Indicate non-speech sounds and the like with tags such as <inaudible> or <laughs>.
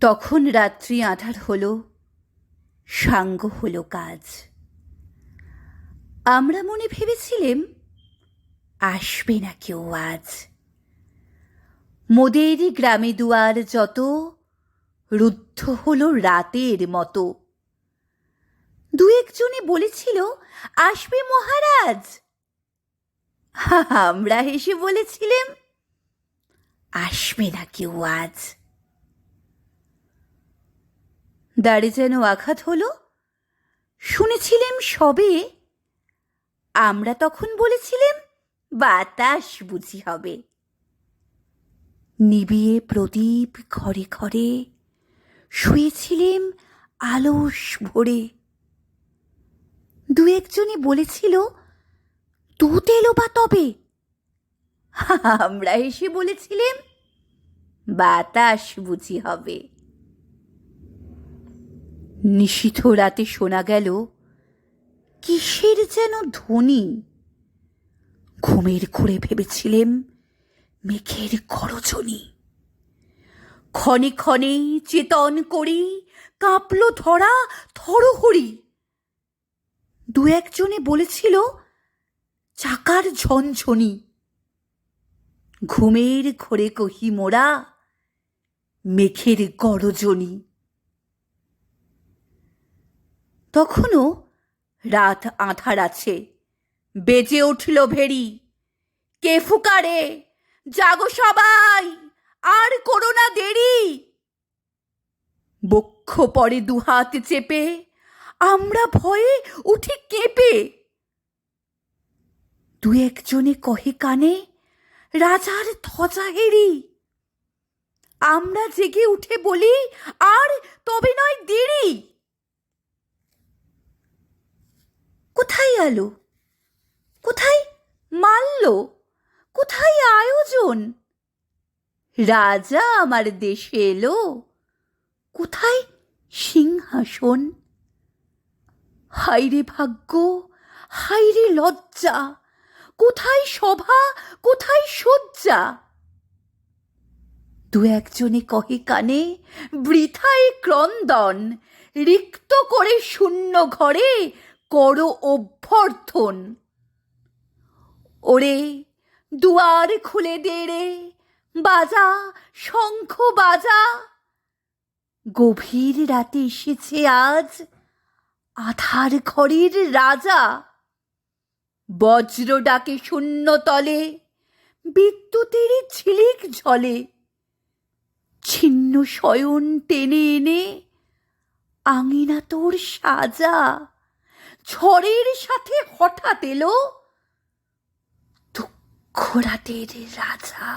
তখন রাত্রি আঁধার হল, সাঙ্গ হলো কাজ। আমরা মনে ভেবেছিলেম, আসবে না কেউ আজ। মোদের গ্রামে দুয়ার যত, রুদ্ধ হলো রাতের মতো। দু একজনে বলেছিল, আসবে মহারাজ। আমরা হেসে বলেছিলেম, আসবে না কেউ আজ। দাঁড়ে যেন আঘাত হলো? শুনেছিলেম সবে। আমরা তখন বলেছিলেম, বাতাস বুঝি হবে। নিবিয়ে প্রদীপ ঘরে ঘরে শুয়েছিলেম আলস ভরে। দু একজনে বলেছিল, দুধ এলো বা তবে? <laughs> আমরা এসে বলেছিলেম, বাতাস বুঝি হবে। নিশীথ রাতে শোনা গেল, কিসের যেন ধ্বনি? ঘুমের ঘুরে ভেবেছিলেম মেঘের করজনী ক্ষণে ক্ষণে চেতন করি কাঁপলো ধরা থরহরি। দু একজনে বলেছিল, চাকার ঝনঝনি। ঘুমের ঘোরে কহি মোরা, মেঘের গরজনী। তখনও রাত আঁধার আছে। বেজে উঠল ভেরি কে ফুকারে? জাগো সবাই! আর করো না দেরি! বক্ষ পরে দুহাত চেপে আমরা ভয়ে উঠি কেঁপে। দু একজনে কহে কানে, রাজার ধজা হেরি আমরা জেগে উঠে বলি, আর তবে নয় দেরি। আলো কোথায় মাল্য কোথায় আয়োজন? রাজা আমার দেশে এলো। কোথায় সিংহাসন? হাইরে ভাগ্য হাইরে লজ্জা। কোথায় সভা, কোথায় শয্যা? দু একজনে কহে কানে, বৃথায় ক্রন্দন, রিক্ত করে শূন্য ঘরে করো অভ্যর্থন। ওরে দুয়ার খুলে দে রে, বাজা, শঙ্খ বাজা। গভীর রাতে এসেছে আজ আধার ঘরের রাজা। বজ্র ডাকে শূন্য তলে, বিদ্যুতের ঝিলিক ঝলে। ছিন্ন শয়ন টেনে এনে আঙিনা তোর সাজা। ঝড়ের সাথে হঠাৎ এলো দুঃখ রাতের রাজা।